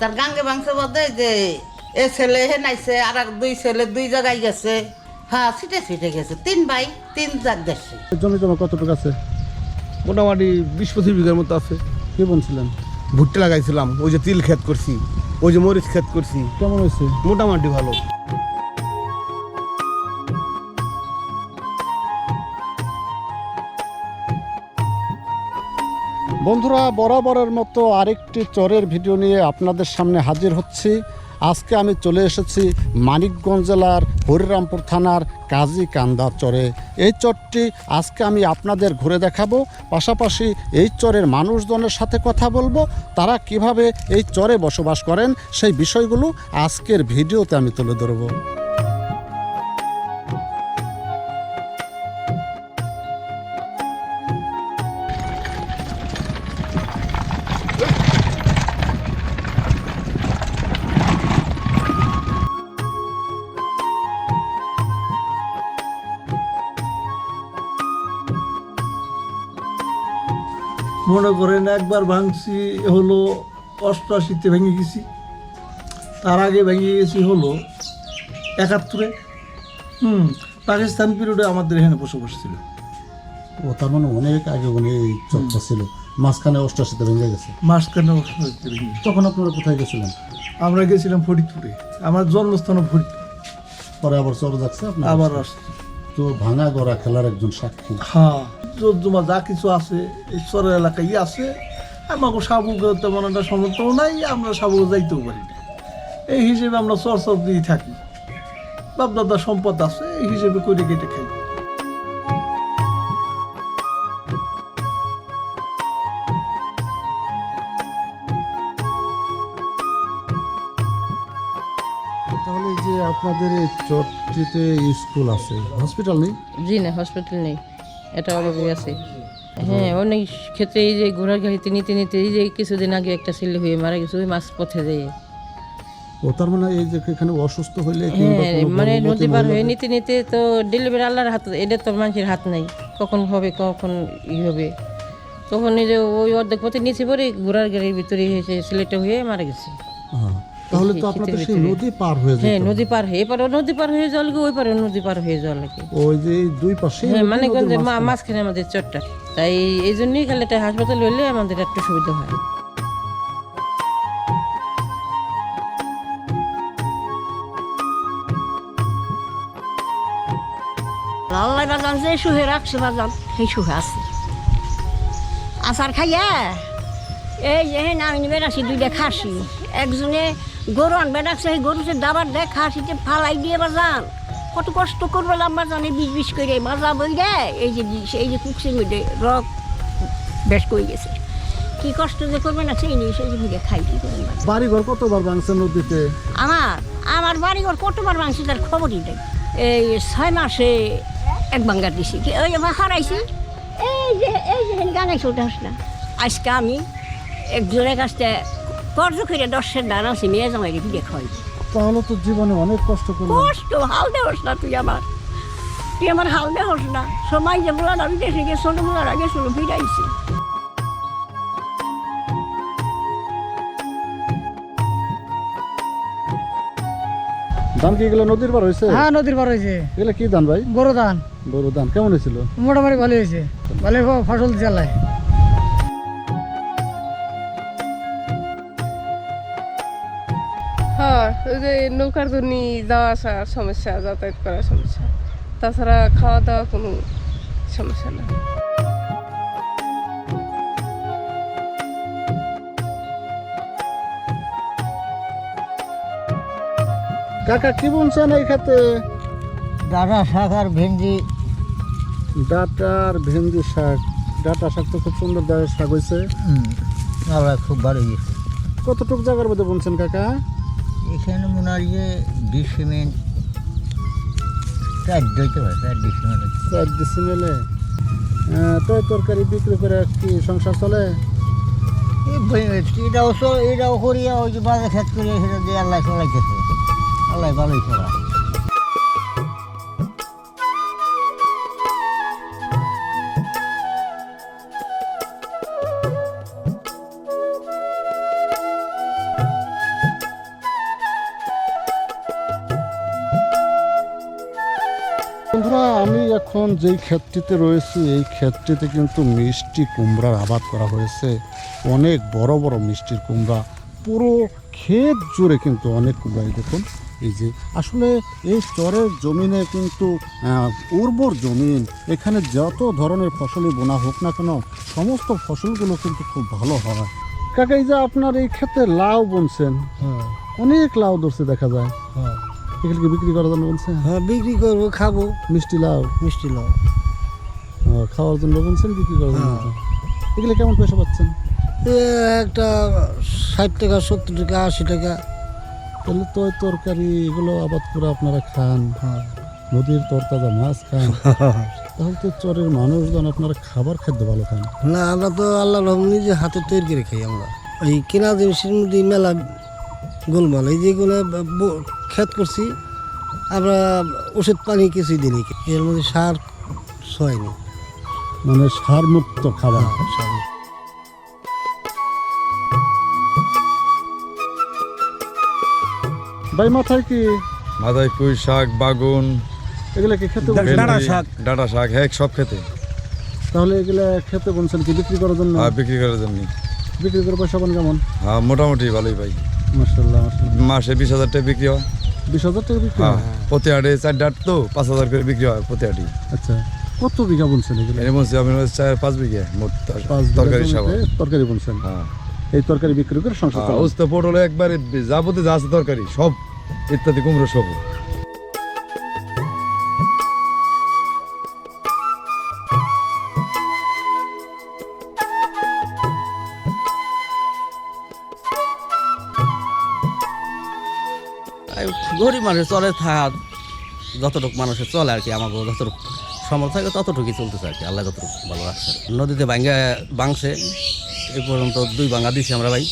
তার গাঙ্গে ভাঙছে বদে যে এ ছেলে হে নাইছে আর এক দুই ছেলে দুই জায়গায় গেছে। হ্যাঁ ছিটে ছিটে গেছে। তিন ভাই তিন জাগ দেশে। জমি জমা কতটুকু আছে? মোটামুটি বিশ পঁচিশ বিঘার মতো আছে। কি বলছিলেন ভুট্টা লাগাইছিলাম ওই যে তিল ক্ষেত করছি ওই যে মরিচ ক্ষেত করছি। কেমন হয়েছে? মোটামুটি ভালো। বন্ধুরা, বরাবরের মতো আরেকটি চরের ভিডিও নিয়ে আপনাদের সামনে হাজির হচ্ছি। আজকে আমি চলে এসেছি মানিকগঞ্জ জেলার হরিরামপুর থানার কাজী কান্দা চরে। এই চরটি আজকে আমি আপনাদের ঘুরে দেখাবো। পাশাপাশি এই চরের মানুষজনের সাথে কথা বলব। তারা কীভাবে এই চরে বসবাস করেন সেই বিষয়গুলো আজকের ভিডিওতে আমি তুলে ধরবো। মনে করেন একবার ভাঙছি হলো অষ্টআশিতে ভেঙে গেছি। তার আগে ভেঙে গেছি হলো একাত্তরে। হুম পাকিস্তান পিরিয়ডে আমাদের এখানে বসবাস ছিল। ও তার মানে অনেক আগে উনি চরটা ছিল। মাঝখানে অষ্টাশিতে ভেঙে গেছে। মাঝখানে অষ্টআশিতে ভেঙে গেছি। তখন আপনারা কোথায় গেছিলেন? আমরা গেছিলাম ফরিদপুরে। আমার জন্মস্থান ফরিদপুর। পরে আবার চর যাচ্ছে আবার আসছে। তো ভাঙা গড়া খেলার একজন সাক্ষী। হ্যাঁ। জমা যা কিছু আছে চরের এলাকায় আছে। আমাকে সাবুকে তেমন একটা সমর্থন নাই আমরা সাবুকে যাইতেও পারি না। এই হিসেবে আমরা চর চর দিয়ে থাকি। বাপদাদা সম্পদ আছে এই হিসেবে করে কেটে খাই। তাহলে যে আপনাদের এই চরটিতে স্কুল আছে হসপিটাল নেই? জি না হসপিটাল নেই। এটা অভাবে আছে। হ্যাঁ অনেক ক্ষেত্রে এই যে ঘোড়ার গাড়িতে নিতে নিতে এই যে কিছুদিন আগে একটা ছেলে হয়ে মারা গেছে ওই মাছ পথে যেয়ে ও তার মানে এই যে এখানে অসুস্থ হইলে হ্যাঁ মানে নদী পার হয়ে নিতে নিতে তো ডেলিভারি আল্লাহর হাত এটা তো মানুষের হাত নাই। কখন হবে কখন ই হবে? তখন এই যে ওই অর্ধেক পথে নিচে পড়ে ঘোড়ার গাড়ির ভিতরে এসে ছেলেটা হয়ে মারা গেছে। হ্যাঁ, তাহলে তো আপনাদের সেই নদী পার হয়ে যেত হ্যাঁ নদী পার হয়ে এপারে নদী পার হয়ে জল ওই পারে নদী পার হয়ে জল লাগে ওই যে দুই পাশে হ্যাঁ মানে গঞ্জে মাঝখানে। আমাদের চটটা তাই এই জন্যই খালি একটা হাসপাতাল হলে আমাদের একটু সুবিধা হয়। আল্লাহ বাজান যে সুহে রাখছে বাজান সেই সুহে আছে। আচার খাইয়া এই যে হেন আমি বেড়াছি দুইটা খাসি। একজনে গরু আনবে ডাকছে সেই গরুতে দাবার দেয় খাসিতে ফালাই দিয়ে বাজান। কত কষ্ট করবে লম্বা জানে বিষ বিষ করে মাজা বই রে। এই যে বিষ এই যে কুকসির মধ্যে রক বেশ করে গেছে। কি কষ্ট যে করবে না সেই নিয়ে সেই যে খাই কি করবেন বাজান? বাড়ি ঘর কতবার ভাঙছে নদীতে? আমার আমার বাড়ি ঘর কতবার ভাঙছি তার খবরই নেই। এই ছয় মাসে এক বাঙ্গার দিছি। কি ওই আমার হারাইছি এই যে এই যে গানাইছে ওটা না আজকে আমি একজনের কাছ থেকে কর্জ করে দশের দান আছি মেয়ে জামাই রেখে দেখাই তাহলে তো জীবনে অনেক কষ্ট করলেন কষ্ট হাল দেওয়াস না তুই আমার। তুই আমার হাল দেওয়াস না। সময় যে বলার আমি দেখে গিয়ে ছোটো বলার আগে শুনো ফিরাইছি ধান কি এগুলো নদীর পার হয়েছে হ্যাঁ নদীর পার হয়েছে এগুলো কি ধান ভাই? বড় ধান। বড় ধান কেমন হয়েছিল মোটামুটি ভালো হয়েছে ভালো ফসল চালায় ওই যে নৌকার জন্য যাওয়া আসার সমস্যা যাতায়াত করার সমস্যা। তাছাড়া খাওয়া দাওয়া কোনো সমস্যা না। কাকা কি বলছেন এই খেতে ডাটা শাক আর ভেন্ডি। ডাটা আর ভেন্ডি শাক। ডাটা শাক তো খুব সুন্দর দায়ের শাক হয়েছে আমরা খুব ভালো গেছে কতটুক জায়গার মধ্যে বলছেন কাকা? এখানে মনে হয় যে বিশ সিমেন্ট চার দিতে পারে চার সিমেন্ট চার ডিসিমেলে তো তরকারি বিক্রি করে কি সংসার চলে? এটাও এটাও করিয়া ওই যে বাজার খেত করিয়া সেটা দিয়ে আল্লাহ চলাইতেছে। আল্লাহ ভালোই চলা বন্ধুরা আমি এখন যেই ক্ষেতটিতে রয়েছি এই ক্ষেতটিতে কিন্তু মিষ্টি কুমড়ার আবাদ করা হয়েছে। অনেক বড় বড় মিষ্টির কুমড়া। পুরো ক্ষেত জুড়ে কিন্তু অনেক কুমড়াই দেখুন এই যে। আসলে এই চরের জমিনে কিন্তু উর্বর জমিন। এখানে যত ধরনের ফসলই বোনা হোক না কেন সমস্ত ফসলগুলো কিন্তু খুব ভালো হয়। কাকা এই যে আপনার এই ক্ষেতে লাউ বুনছেন। হ্যাঁ। অনেক লাউ ধরছে দেখা যায়। হ্যাঁ। এগুলিকে বিক্রি করার জন্য বলছেন? হ্যাঁ বিক্রি করব খাব। মিষ্টি লাউ? মিষ্টি লাউ। খাওয়ার জন্য বলছেন বিক্রি করার জন্য? হ্যাঁ। এগুলো কেমন পয়সা পাচ্ছেন? এ একটা ষাট টাকা সত্তর টাকা আশি টাকা। তাহলে তো ওই তরকারি এগুলো আবাদ করে আপনারা খান। হ্যাঁ। নদীর তরতাজা মাছ খান। তাহলে তো চরের মানুষজন আপনারা খাবার খাদ্য ভালো খান। না আমরা তো আল্লাহ রহম নিজে হাতে তৈরি করে খাই আমরা। এই কেনা জিনিসের মধ্যে মেলা গোলমাল এই যেগুলো ক্ষেত করছি আমরা ওষুধ পানি কিছুই দিই এর মধ্যে সার ছয়নি মানে সার মুক্ত খাবার সার ভাই মাথায় কি? মাথায় পুঁই শাক বাগুন এগুলো কি খেতে ডাটা শাক। ডাঁটা শাক হ্যাঁ সব খেতে। তাহলে এগুলো খেতে বলছেন কি বিক্রি করার জন্য? আর বিক্রি করার জন্য। বিক্রি করে পয়সা পান কেমন? হ্যাঁ মোটামুটি ভালোই মার্শাল্লাহ মার্শাল্লাহ মাসে বিশ হাজার টাকা বিক্রি হয়। বিশ হাজার টাকা বিক্রি হ্যাঁ? হয়? প্রতি আটে চার ডাট তো পাঁচ হাজার করে বিক্রি হয় প্রতি আটে আচ্ছা কত বিঘা বলছেন এগুলো? এর মধ্যে আমি চার পাঁচ বিঘে মোট পাঁচ তরকারি তরকারি বলছেন হ্যাঁ। এই তরকারি বিক্রি করে সংসার হ্যাঁ, চালান। পটল একবারে যাবতীয় যা আছে তরকারি সব ইত্যাদি কুমড়ো সব গরিব মানুষের চলে থাকা। যতটুকু মানুষের চলে আর কি আমাকে যতটুকু সমর্থ থাকে ততটুকুই চলতেছে আর কি, আল্লাহ যতটুকু ভালো রাখছে। নদীতে ভাঙ্গা বাংছে এ পর্যন্ত দুই ভাঙ্গা দিছি আমরা ভাই।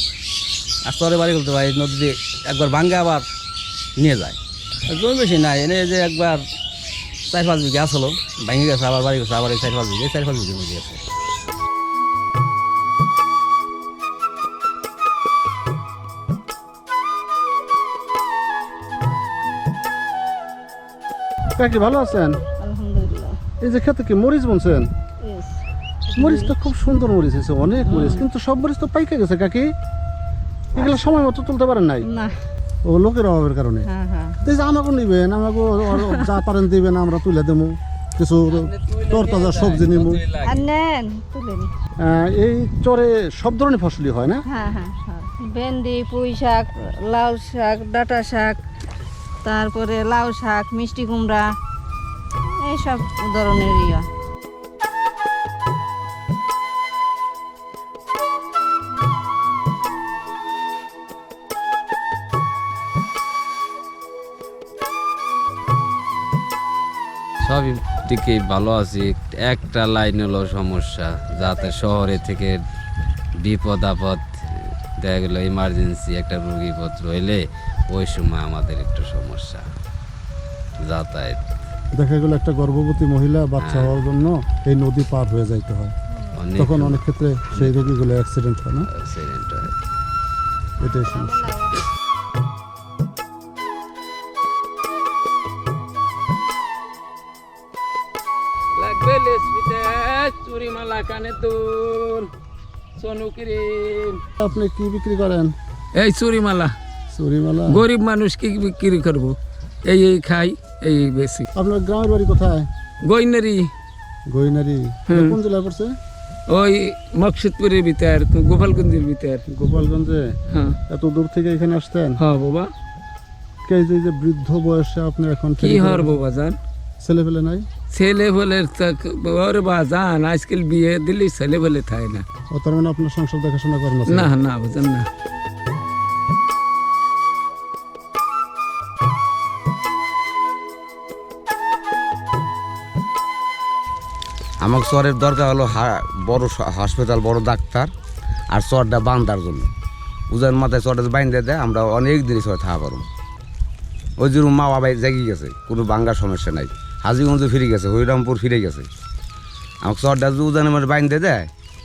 আর চরে বাড়ি বলতে ভাই, নদীতে একবার ভাঙ্গা আবার নিয়ে যায়। জমি বেশি নাই, এনে যে একবার চার পাঁচ বিঘা আসলো ভেঙে গেছে, আবার বাড়ি গেছে, আবার এই চার পাঁচ বিঘা চার পাঁচ বিঘা নদী কাকি ভালো আছেন? আলহামদুলিল্লাহ। এই যে খেতে কি মরিচ বলছেন মরিচ তো খুব সুন্দর মরিচ হয়েছে অনেক মরিচ। কিন্তু সব মরিচ তো পাইকে গেছে কাকি? এগুলো সময় মতো তুলতে পারেন নাই? ও লোকের অভাবের কারণে। হ্যাঁ হ্যাঁ। এই যে আমাকে নিবেন আমাকে যা পারেন দিবেন আমরা তুলে দেবো। কিছু তরতাজা সবজি নিবো। এই চরে সব ধরনের ফসলই হয় না? হ্যাঁ হ্যাঁ হ্যাঁ। ভেন্ডি পুঁই শাক লাউ শাক ডাঁটা শাক তারপরে লাউ শাক, মিষ্টি কুমড়া, এইসব ধরনের ইয়া। সবই দিকে ভালো আছি। একটা লাইন হলো সমস্যা, যাতে শহরে থেকে বিপদ আপদ দেখা গেলো ইমার্জেন্সি একটা রুগীপত্র হইলে ওই সময় আমাদের একটু সমস্যা যাতায়াত। দেখা গেল একটা গর্ভবতী মহিলা বাচ্চা হওয়ার জন্য এই নদী পার হয়ে যাইতে হয়। অনেক তখন অনেক ক্ষেত্রে সেই রোগীগুলো অ্যাক্সিডেন্ট হয় না? অ্যাক্সিডেন্ট হয়। এটাই সমস্যা। আপনি কি বিক্রি করেন? এই চুরিমালা গরিব মানুষ কি বিক্রি করব? এই এই খাই এই বেশি। আপনার গ্রামের বাড়ি কোথায়? গইনারি গইনারি কোন জেলায় পড়ছে? ওই মকসুদপুরের ভিতর গোপালগঞ্জের ভিতর গোপালগঞ্জে? হ্যাঁ। এত দূর থেকে এখানে আসতেন? হ্যাঁ বাবা। কে যে যে বৃদ্ধ বয়সে আপনি এখন কি হর বাবা জান? ছেলে পেলে নাই? ছেলে বলে ওরে বা জান আজকাল বিয়ে দিলি ছেলে বলে থাকে না। ও তার মানে আপনার সংসার দেখাশোনা করেন না? না না বুঝেন না। আমার চরের দরকার হলো বড় হাসপাতাল বড় ডাক্তার, আর চরটা বান্ধার জন্য। উজান মাথায় চরটা বাইন্দে দেয়, আমরা অনেক দিনই চরে থাকা পারব। ওই যে মা বাবা জাগি গেছে, কোনো বাঙ্গার সমস্যা নাই। হাজিগঞ্জ ফিরে গেছে, হরিরামপুর ফিরে গেছে। আমার চরটা যদি উজানের মধ্যে বাইন্দে দেয়,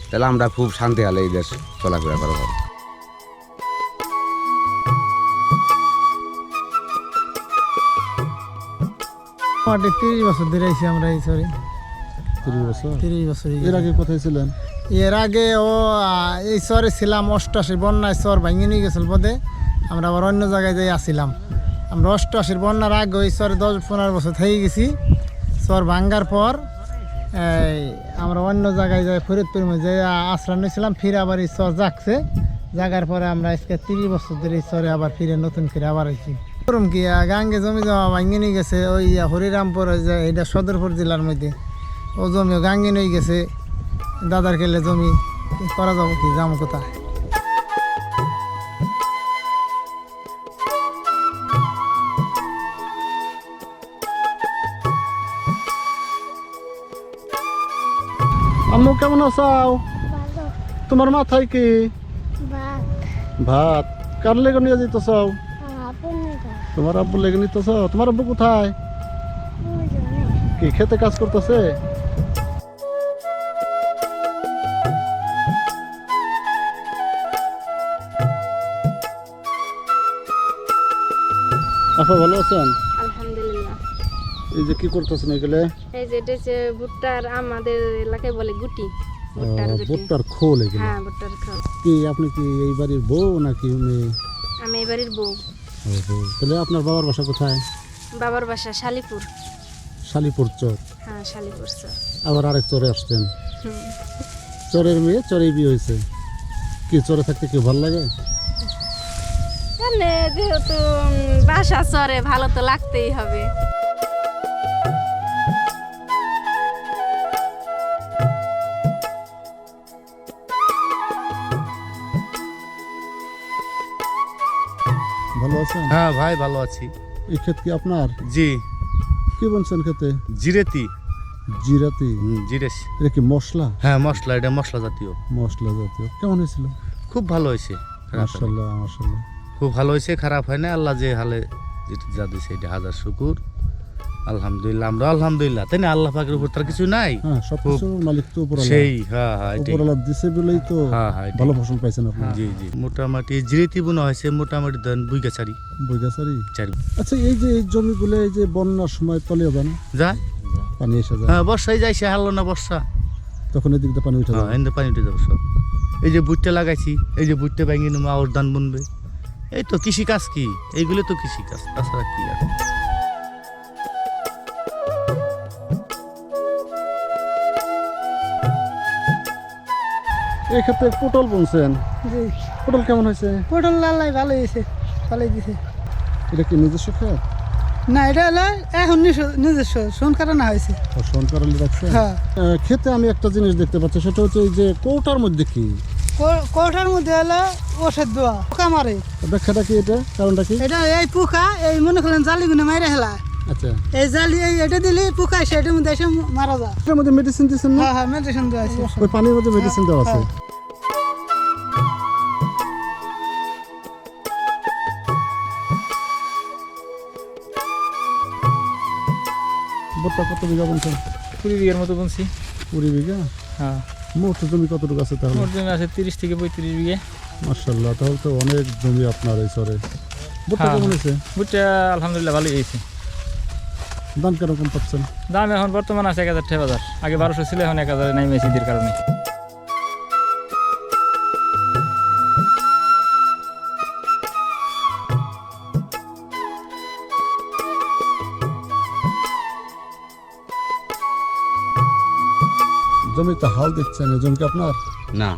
তাহলে আমরা খুব শান্তি হলে এই দেশ চলাফেরা করা হবে তিরিশ বছর ধরে আমরা এই সরি তিরিশ বছর? তিরিশ বছর এর আগে কোথায় ছিলেন? এর আগে ও এই চরে ছিলাম অষ্টআশি বন্যায় চর ভাঙিয়ে নিয়ে গেছিল বোধে আমরা আবার অন্য জায়গায় যাই আসিলাম। আমরা অষ্টআশির বন্যার আগে ওই চরে দশ পনেরো বছর থেকে গেছি। চর ভাঙ্গার পর এই আমরা অন্য জায়গায় যাই ফরিদপুর যে আশ্রয় নিয়েছিলাম ফিরে আবার এই চর জাগছে জাগার পরে আমরা আজকে তিরিশ বছর ধরে এই চরে আবার ফিরে নতুন করে আবার আইছি। করুম কি গাঙ্গে জমি জমা ভাঙিয়ে নিয়ে গেছে ওই হরিরামপুর এটা সদরপুর জেলার মধ্যে। ও জমিও গাঙ্গে নিয়ে গেছে। দাদার কেলে জমি করা যাব কি? যাব কোথায়? আম্মু কেমন আছাও তোমার মাথায় কি? ভাত। কার লেগে নিয়ে যেতেছ তোমার আব্বু লেগে নিতেছ? তোমার আব্বু কোথায়? কি খেতে কাজ করতেছে? আপা ভালো আছেন? আলহামদুলিল্লাহ। এই যে কি করতেছেন এগুলো এই যে এটা হচ্ছে ভুট্টার আমাদের এলাকায় বলে গুটি। ভুট্টার খোল এগুলো? হ্যাঁ ভুট্টার খাও কি আপনি কি এই বাড়ির বউ নাকি মেয়ে আমি এই বাড়ির বউ। তাহলে আপনার বাবার বাসা কোথায়? বাবার বাসা শালিপুর। শালিপুর চর। হ্যাঁ শালিপুর স্যার আবার আরেক চরে আসছেন। চরের মেয়ে চরে বিয়ে হয়েছে। কি চরে থাকতে কি ভালো লাগে? মানে যেহেতু বাসা চরে ভালো তো লাগতেই হবে। ভালো আছেন? হ্যাঁ ভাই ভালো আছি। এই ক্ষেত কি আপনার? জি। কি বলছেন খেতে জিরেতি। জিরাতি? জিরেস। এটা কি মশলা? হ্যাঁ মশলা এটা মশলা জাতীয়। মশলা জাতীয়। কেমন হয়েছিল? খুব ভালো হয়েছে। হয়নি। মার্শাল্লাহ মার্শাল্লাহ খুব ভালো হয়েছে খারাপ হয় না আল্লাহ যে হালে যেটা যা দিয়েছে এটা হাজার শুকুর। আলহামদুলিল্লাহ আমরা আলহামদুলিল্লাহ। তাই না? আল্লাহ পাকের উপর তার কিছু নাই। হ্যাঁ সব মালিক তো সেই হ্যাঁ হ্যাঁ দিছে বলেই তো হ্যাঁ হ্যাঁ ভালো ফসল পাইছেন আপনি। জি জি। মোটামুটি জিরিতি বোনা হয়েছে মোটামুটি ধরেন বুইগা চারি বৈগাছারি চারি। আচ্ছা এই যে এই জমিগুলো এই যে বন্যার সময় তলিয়ে যায় না যায়? পানি এসে যায়। হ্যাঁ বর্ষায় যাইছে হারলো না বর্ষা। তখন এদিক দিয়ে পানি উঠে হ্যাঁ যায়। এনে পানি উঠে যাবে সব এই যে বুটটা লাগাইছি এই যে বুটটা ভেঙে নেব আওয়ার ধান বুনবে। এই তো কৃষি কাজ কি? এইগুলো তো কৃষি কাজ তাছাড়া কি আর? এই ক্ষেত্রে পটল বুনছেন? পটল কেমন হয়েছে? পটল লাল্লাই ভালো হয়েছে ভালোই দিছে। এটা কি নিজস্ব ক্ষেত না এটা হলো এখন নিজস্ব সোনকারা না হয়েছে। ফসল কারণে রাখছে হ্যাঁ। খেতে আমি একটা জিনিস দেখতে পাচ্ছি সেটা হচ্ছে এই যে কৌটার মধ্যে কি? কোটার মধ্যে হলো ওষুধ দেওয়া। পোকা মারে। ব্যাখ্যাটা কি এটা? কারণটা কি? এটা এই পোকা এই মনে করলেন জালি গুনে মাইরে হেলা আচ্ছা। এই জালি এই এটা দিলে পোকা এসে এটার মধ্যে এসে মারা যায়। এটার মধ্যে মেডিসিন দিচ্ছেন না? হ্যাঁ হ্যাঁ মেডিসিন দেওয়া আছে। ওই পানির মধ্যে মেডিসিন দেওয়া আছে। ভুট্টা কত বিঘা বুনছেন কুড়ি বিঘার মতো বুনছি কুড়ি বিঘা? হ্যাঁ। মোট জমি কতটুকু আছে তাহলে? মোট জমি আছে তিরিশ থেকে পঁয়ত্রিশ বিঘে। মার্শাল্লাহ তাহলে তো অনেক জমি আপনার এই চরে। ভুট্টা হ্যাঁ। কেমন হয়েছে? ভুট্টা আলহামদুলিল্লাহ ভালোই হয়েছে। দাম কীরকম পাচ্ছেন? দাম এখন বর্তমান আছে এক হাজার টাকা বাজার। আগে বারোশো ছিল এখন এক হাজার নাই মেসিদের কারণে। জমিতে হাল দিচ্ছেন এই জমি কি আপনার? না।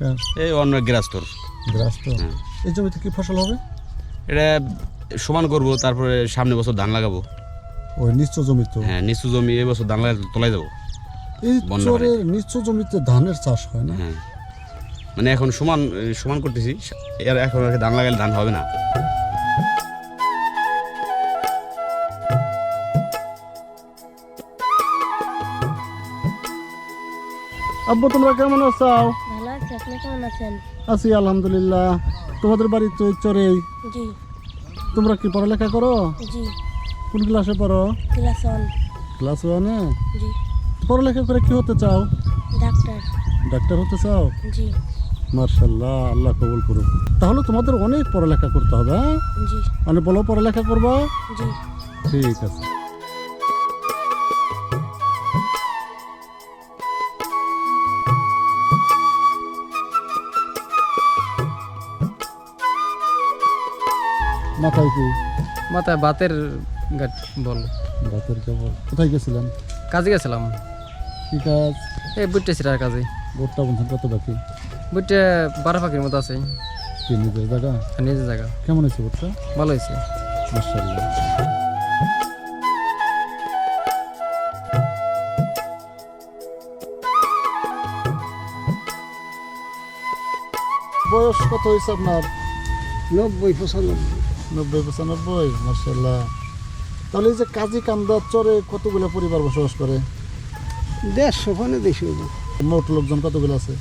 হ্যাঁ, এই অন্য গ্রাস্তর গ্রাস তো এই জমিতে কি ফসল হবে? এটা সমান করব তারপরে সামনে বছর ধান লাগাবো। ওই নিশ্চ জমি তো? হ্যাঁ নিচু জমি এই বছর ধান লাগাই তোলাই যাব এই চরে নিশ্চ জমিতে ধানের চাষ হয় না? হ্যাঁ। মানে এখন সমান সমান করতেছি এর এখন আর ধান লাগালে ধান হবে না। আব্বু তোমরা কেমন আছো? ভালো আছে আপনি কেমন আছেন? আছি আলহামদুলিল্লাহ। তোমাদের বাড়ি তো চরেই জি। তোমরা কি পড়ালেখা করো? জি। কোন ক্লাসে পড়ো? Class one. ক্লাস ওয়ানে? জি। পড়ালেখা করে কি হতে চাও? ডাক্তার। ডাক্তার হতে চাও? জি। মার্শাল্লাহ আল্লাহ কবুল করুন তাহলে তোমাদের অনেক পড়ালেখা করতে হবে হ্যাঁ? জি। মানে বলো পড়ালেখা করবা? জি। ঠিক আছে। মাথায় কি? মাথায় বাতের গাঁট- বল। রাতের কেবল কোথায় গেছিলেন? কাজে গেছিলাম। কি কাজ? এই বুটটা ছিটার কাজে। ভোটটা বলছেন কত বাকি? বুটটা বারো পাখির মতো আছে। কি নিজের জায়গা? নিজের জায়গা। কেমন হয়েছে ভোটটা? ভালো হয়েছে। মার্শাল্লাহ বয়স কত হয়েছে আপনার? নব্বই পঁচানব্বই। নব্বই পঁচানব্বই মার্শাল্লাহ তাহলে এই যে কাজী কান্দা চরে কতগুলো পরিবার বসবাস করে? দেড়শো ফোনে দেশে মোট লোকজন কতগুলো আছে?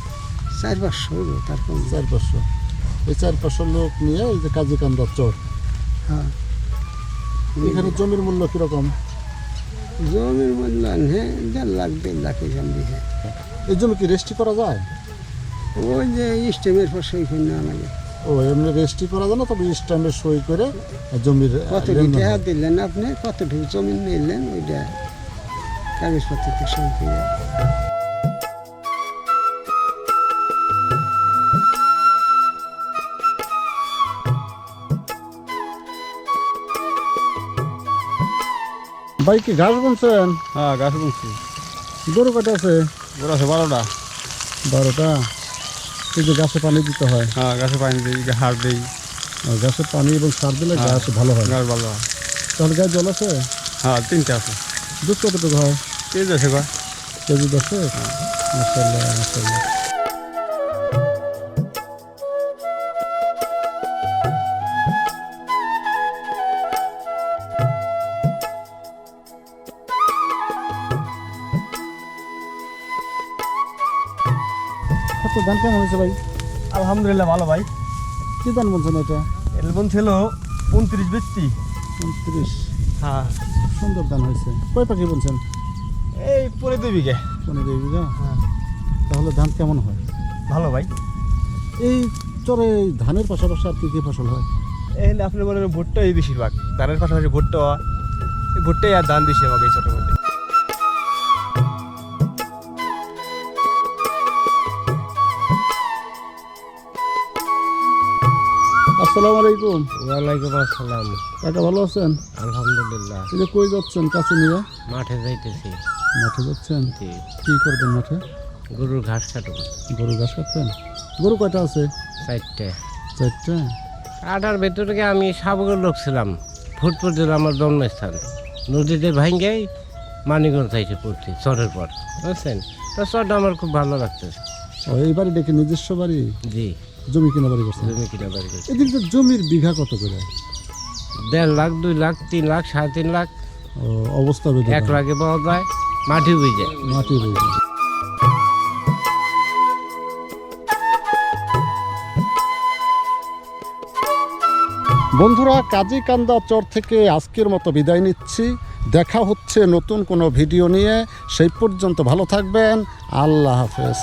চার পাঁচশো তারপর চার পাঁচশো। এই চার পাঁচশো লোক নিয়ে এই যে কাজী কান্দা চর। হ্যাঁ। এখানে জমির মূল্য কীরকম? জমির মূল্য হ্যাঁ দেড় লাখ দেড় লাখ এখান দিয়ে। এই জমি কি রেজিস্ট্রি করা যায়? ওই যে স্টেমের পর সই করে নেওয়া লাগে ও এমনি রেজিস্ট্রি করা যায় না তবে স্ট্যাম্পে সই করে জমির কত টাকা দিলেন আপনি? কতটুকু জমি নিলেন ওইটা? কাগজপত্রতে সই করে। ভাই কি ঘাস বুনছেন? হ্যাঁ গাছ বুনছি। গরু কটা আছে? বড় আছে বারোটা। বারোটা? যে গাছে পানি দিতে হয়। হ্যাঁ গাছে পানি দিই সার দিই। গাছে পানি এবং সার দিলে গাছ ভালো হয়। গাছ ভালো হয়। তাহলে গাছ জল আছে? হ্যাঁ তিনটে আছে। দুধ কতটুকু হয়? কেজি আছে কেজি দশে মাসাল্লাহ মাসাল্লাহ কত ধান কেমন হয়েছে ভাই? আলহামদুলিল্লাহ ভালো ভাই। কি ধান বলছেন এটা? এলবন ছিল উনত্রিশ ব্যক্তি উনত্রিশ। হ্যাঁ। সুন্দর ধান হয়েছে। কয় পাখি বলছেন? এই পরে দুই বিঘে। পনেরো বিঘা? হ্যাঁ। তাহলে ধান কেমন হয়? ভালো ভাই। এই চরে ধানের পাশাপাশি আর কি কি ফসল হয়? এই আপনি বলেন ভুট্টাই বেশিরভাগ। ধানের পাশাপাশি ভুট্টা হয়। ভুট্টাই আর ধান বেশি আমাকে এই ছোটোর মধ্যে। আসসালামু আলাইকুম। ওয়ালাইকুম আসসালাম। কাকা ভালো আছেন? আলহামদুলিল্লাহ। এই যে কই যাচ্ছেন কাছে নিয়ে? মাঠে যাইতেছি। মাঠে যাচ্ছেন? কি করবেন মাঠে? গরুর ঘাস কাটবো। গরু ঘাস কাটবেন? গরু কয়টা আছে? চারটে। চারটা? আটার ভেতরে আমি সাবগর লোক ছিলাম। ফুটপুর দিল আমার জন্মস্থান। নদীতে ভাঙ্গেই মানিগঞ্জ চাইছে পড়তে চরের পর। বুঝছেন? তো চরটা আমার খুব ভালো লাগতেছে। ও এই বাড়ি ডেকে নিজস্ব বাড়ি? জি। জমি কিনা বাড়ি করছেন? জমি কিনা বাড়ি করছি। এদিক তো জমির বিঘা কত করে? দেড় লাখ দুই লাখ তিন লাখ সাড়ে তিন লাখ। অবস্থা এক লাখে পাওয়া যায় মাটি বুঝে মাটি বেঁধে বন্ধুরা কাজী কান্দা চর থেকে আজকের মতো বিদায় নিচ্ছি। দেখা হচ্ছে নতুন কোনো ভিডিও নিয়ে। সেই পর্যন্ত ভালো থাকবেন। আল্লাহ হাফেজ।